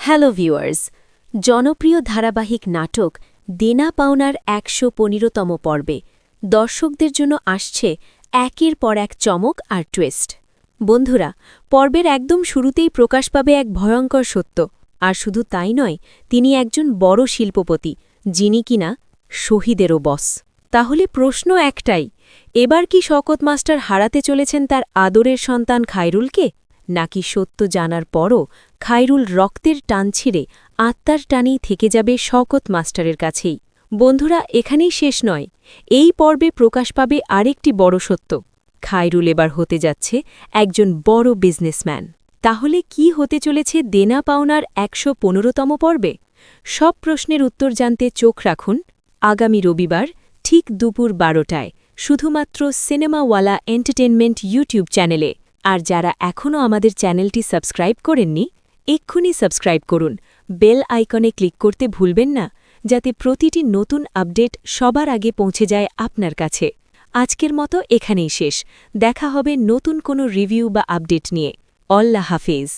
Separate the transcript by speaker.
Speaker 1: Hello viewers, জনপ্রিয় ধারাবাহিক নাটক দেনা পাওনার একশো পনেরোতম পর্বে দর্শকদের জন্য আসছে একের পর এক চমক আর টুইস্ট বন্ধুরা, পর্বের একদম শুরুতেই প্রকাশ পাবে এক ভয়ঙ্কর সত্য। আর শুধু তাই নয়, তিনি একজন বড় শিল্পপতি, যিনি কিনা শহীদেরও বস তাহলে প্রশ্ন একটাই, এবার কি শকত মাস্টার হারাতে চলেছেন তার আদরের সন্তান খায়রুলকে, নাকি সত্য জানার পরও খায়রুল রক্তের টান ছিঁড়ে আত্মার টানেই থেকে যাবে শকত মাস্টারের কাছেই। বন্ধুরা, এখানেই শেষ নয়। এই পর্বে প্রকাশ পাবে আরেকটি বড় সত্য। খায়রুল এবার হতে যাচ্ছে একজন বড় বিজনেসম্যান। তাহলে কি হতে চলেছে দেনা পাওনার একশো পনেরোতম পর্বে? সব প্রশ্নের উত্তর জানতে চোখ রাখুন। আগামী রবিবার ঠিক দুপুর বারোটায় শুধুমাত্র সিনেমাওয়ালা এন্টারটেনমেন্ট ইউটিউব চ্যানেলে। আর যারা এখনও আমাদের চ্যানেলটি সাবস্ক্রাইব করেননি এক্ষুনি সাবস্ক্রাইব করুন। বেল আইকনে ক্লিক করতে ভুলবেন না, যাতে প্রতিটি নতুন আপডেট সবার আগে পৌঁছে যায় আপনার কাছে। আজকের মতো এখানেই শেষ। দেখা হবে নতুন কোনো রিভিউ বা আপডেট নিয়ে। অল্লাহ হাফেজ।